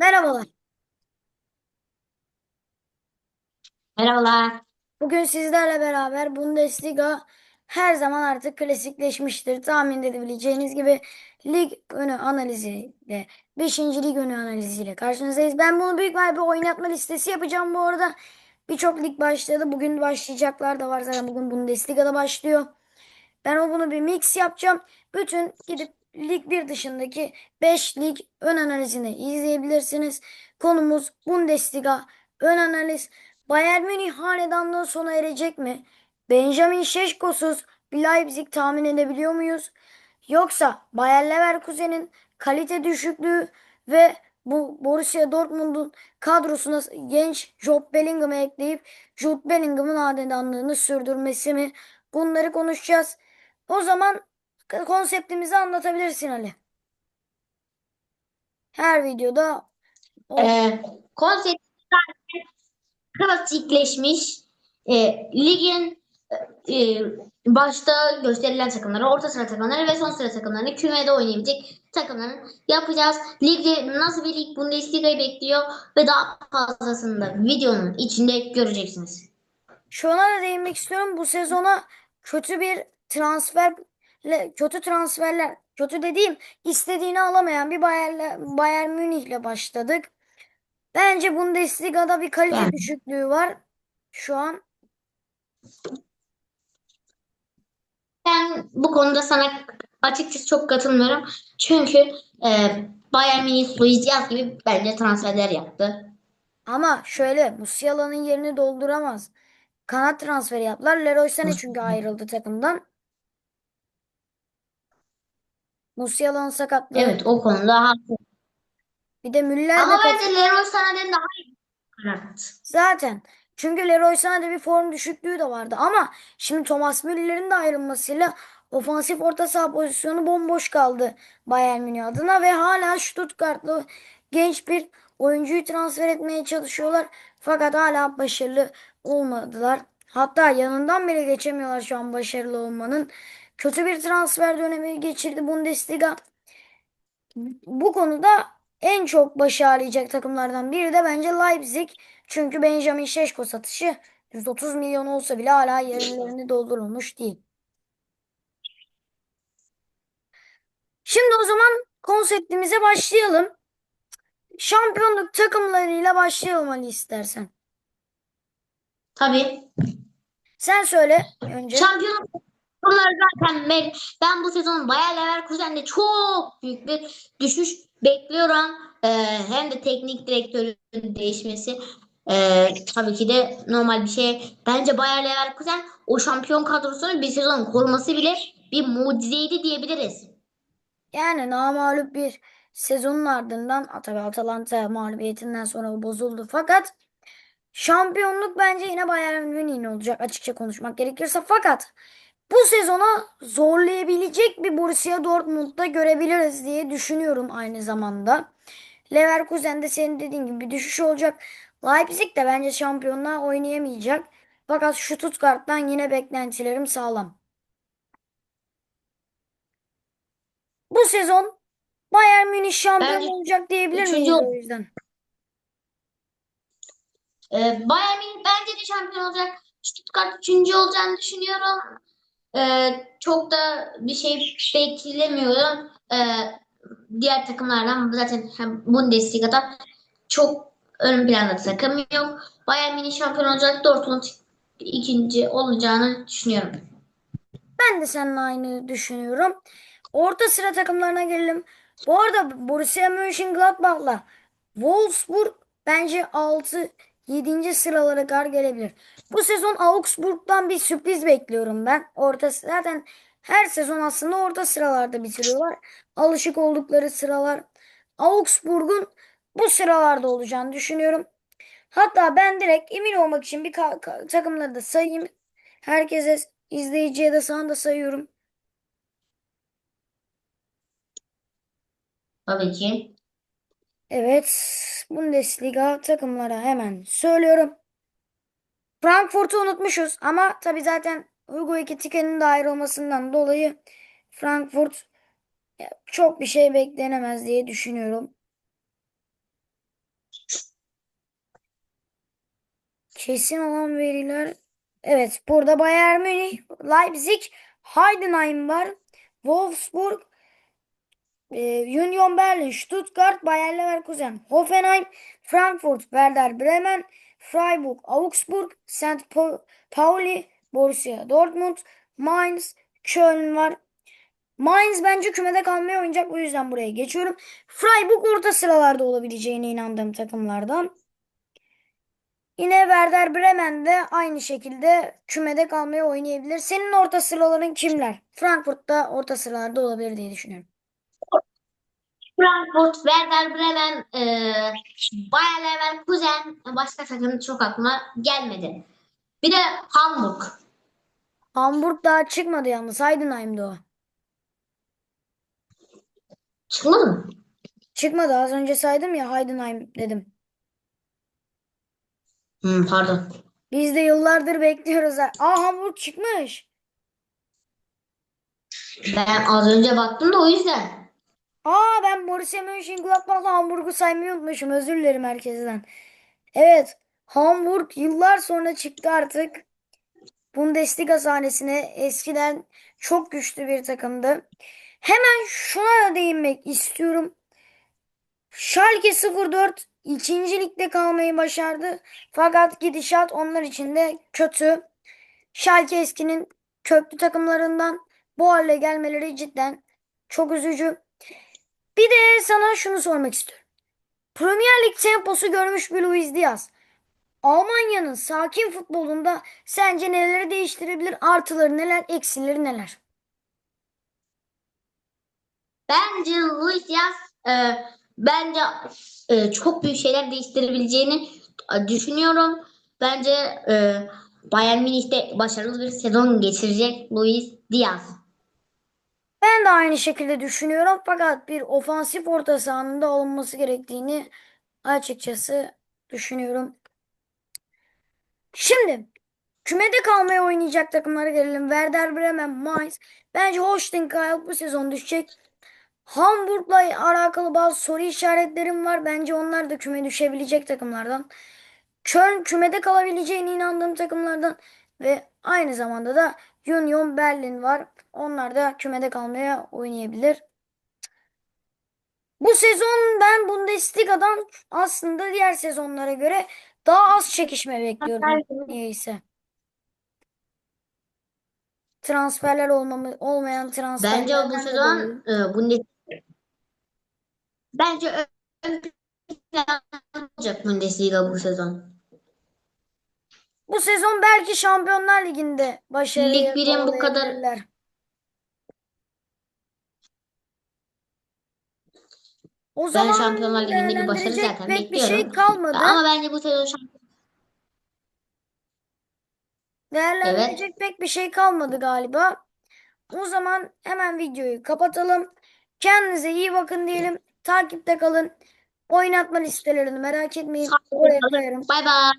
Merhabalar. Merhabalar. Bugün sizlerle beraber Bundesliga her zaman artık klasikleşmiştir. Tahmin edebileceğiniz gibi lig önü analiziyle, 5. lig önü analiziyle karşınızdayız. Ben bunu büyük bir oynatma listesi yapacağım bu arada. Birçok lig başladı. Bugün başlayacaklar da var zaten. Bugün Bundesliga'da başlıyor. Ben o bunu bir mix yapacağım. Bütün gidip Lig 1 dışındaki 5 lig ön analizini izleyebilirsiniz. Konumuz Bundesliga ön analiz. Bayern Münih hanedanlığı sona erecek mi? Benjamin Şeşko'suz bir Leipzig tahmin edebiliyor muyuz? Yoksa Bayer Leverkusen'in kalite düşüklüğü ve bu Borussia Dortmund'un kadrosuna genç Job Bellingham'ı ekleyip Jude Bellingham'ın hanedanlığını sürdürmesi mi? Bunları konuşacağız. O zaman konseptimizi anlatabilirsin Ali. Her videoda o Ee, konsept zaten klasikleşmiş. Ee, ligin e, başta gösterilen takımları, orta sıra takımları ve son sıra takımlarını kümede oynayabilecek takımların yapacağız. Ligde nasıl bir lig Bundesliga'yı bekliyor ve daha fazlasını da videonun içinde göreceksiniz. Şuna da değinmek istiyorum. Bu sezona kötü bir transfer kötü transferler kötü dediğim istediğini alamayan bir Bayern, Bayern Münih'le başladık. Bence Bundesliga'da bir kalite Yani. düşüklüğü var şu an. Ben bu konuda sana açıkçası çok katılmıyorum. Çünkü e, Bayern Münih Luis Diaz gibi bence transferler yaptı. Ama şöyle Musiala'nın yerini dolduramaz. Kanat transferi yaptılar. Leroy Sané çünkü ayrıldı takımdan. Musiala'nın sakatlığı. Evet o konuda haklı. Bir de Müller de Ama kat- bence Leroy Sané'den daha iyi bir. Zaten. Çünkü Leroy Sané'de bir form düşüklüğü de vardı. Ama şimdi Thomas Müller'in de ayrılmasıyla ofansif orta saha pozisyonu bomboş kaldı Bayern Münih adına ve hala Stuttgart'lı genç bir oyuncuyu transfer etmeye çalışıyorlar. Fakat hala başarılı olmadılar. Hatta yanından bile geçemiyorlar şu an başarılı olmanın. Kötü bir transfer dönemi geçirdi Bundesliga. Bu konuda en çok başarılayacak takımlardan biri de bence Leipzig. Çünkü Benjamin Şeşko satışı 130 milyon olsa bile hala yerlerini doldurulmuş değil. Şimdi o zaman konseptimize başlayalım. Şampiyonluk takımlarıyla başlayalım Ali istersen. Tabii. Sen söyle önce. Şampiyonluk takımları zaten ben, ben bu sezon Bayer Leverkusen'de çok büyük bir düşüş bekliyorum. Ee, hem de teknik direktörün değişmesi ee, tabii ki de normal bir şey. Bence Bayer Leverkusen o şampiyon kadrosunu bir sezon koruması bile bir mucizeydi diyebiliriz. Yani namağlup bir sezonun ardından tabii Atalanta mağlubiyetinden sonra bozuldu. Fakat şampiyonluk bence yine Bayern Münih'in olacak açıkça konuşmak gerekirse. Fakat bu sezona zorlayabilecek bir Borussia Dortmund'da görebiliriz diye düşünüyorum aynı zamanda. Leverkusen'de senin dediğin gibi bir düşüş olacak. Leipzig de bence şampiyonluğa oynayamayacak. Fakat Stuttgart'tan yine beklentilerim sağlam. Bu sezon Bayern Münih şampiyon Bence olacak diyebilir üçüncü miyiz o yüzden? Ee, Bayern Münih bence de şampiyon olacak. Stuttgart üçüncü olacağını düşünüyorum. Ee, çok da bir şey beklemiyorum. Ee, diğer takımlardan zaten hem Bundesliga'da çok ön planda takım yok. Bayern Münih şampiyon olacak. Dortmund ikinci olacağını düşünüyorum. Ben de seninle aynı düşünüyorum. Orta sıra takımlarına gelelim. Bu arada Borussia Mönchengladbach'la Wolfsburg bence 6 7. sıralara kadar gelebilir. Bu sezon Augsburg'dan bir sürpriz bekliyorum ben. Orta zaten her sezon aslında orta sıralarda bitiriyorlar. Alışık oldukları sıralar. Augsburg'un bu sıralarda olacağını düşünüyorum. Hatta ben direkt emin olmak için bir takımları da sayayım. Herkese izleyiciye de sana da sayıyorum. Tabii ki. Evet, Bundesliga takımlara hemen söylüyorum. Frankfurt'u unutmuşuz ama tabii zaten Hugo Ekitike'nin de ayrılmasından dolayı Frankfurt çok bir şey beklenemez diye düşünüyorum. Kesin olan veriler. Evet burada Bayern Münih, Leipzig, Heidenheim var. Wolfsburg, e, Union Berlin, Stuttgart, Bayer Leverkusen, Hoffenheim, Frankfurt, Werder Bremen, Freiburg, Augsburg, St. Pa- Pauli, Borussia Dortmund, Mainz, Köln var. Mainz bence kümede kalmaya oynayacak. O yüzden buraya geçiyorum. Freiburg orta sıralarda olabileceğine inandığım takımlardan. Yine Werder Bremen de aynı şekilde kümede kalmaya oynayabilir. Senin orta sıraların kimler? Frankfurt'ta orta sıralarda olabilir diye düşünüyorum. Frankfurt, Werder Bremen, e, Bayer Leverkusen, başka takım çok aklıma gelmedi. Bir de Hamburg. Hamburg daha çıkmadı yalnız. Heidenheim'de o. Çıkmadı mı? Çıkmadı. Az önce saydım ya Heidenheim dedim. Hmm, pardon. Biz de yıllardır bekliyoruz. Aa Hamburg çıkmış. Ben az önce baktım da o yüzden. Aa ben Borussia Mönchengladbach'la Hamburg'u saymayı unutmuşum. Özür dilerim herkesten. Evet. Hamburg yıllar sonra çıktı artık. Bundesliga sahnesine eskiden çok güçlü bir takımdı. Hemen şuna da değinmek istiyorum. Schalke 04 ikinci ligde kalmayı başardı. Fakat gidişat onlar için de kötü. Schalke eskinin köklü takımlarından bu hale gelmeleri cidden çok üzücü. Bir de sana şunu sormak istiyorum. Premier Lig temposu görmüş bir Luis Diaz. Almanya'nın sakin futbolunda sence neleri değiştirebilir? Artıları neler, eksileri neler? Bence Luis Diaz e, bence e, çok büyük şeyler değiştirebileceğini düşünüyorum. Bence e, Bayern Münih'te başarılı bir sezon geçirecek Luis Diaz. Ben de aynı şekilde düşünüyorum fakat bir ofansif orta sahanın da olması gerektiğini açıkçası düşünüyorum. Şimdi kümede kalmaya oynayacak takımlara gelelim. Werder Bremen, Mainz. Bence Holstein bu sezon düşecek. Hamburg'la alakalı bazı soru işaretlerim var. Bence onlar da küme düşebilecek takımlardan. Köln kümede kalabileceğine inandığım takımlardan ve aynı zamanda da Union Berlin var. Onlar da kümede kalmaya oynayabilir. Bu sezon ben Bundesliga'dan aslında diğer sezonlara göre daha az çekişme bekliyorum niyeyse. Transferler olmamı, olmayan Bence transferlerden bu sezon e, Bundes bence ön olacak Bundesliga bu sezon. Bu sezon belki Şampiyonlar Ligi'nde başarı Lig birim bu kadar- yakalayabilirler. O Ben zaman Şampiyonlar Ligi'nde bir başarı değerlendirecek zaten pek bir şey bekliyorum. kalmadı. Ama bence bu sezon şampiyon Değerlendirecek pek bir şey kalmadı galiba. O zaman hemen videoyu kapatalım. Kendinize iyi bakın diyelim. Takipte kalın. Oynatma listelerini merak etmeyin. Oraya koyarım. Bay bay.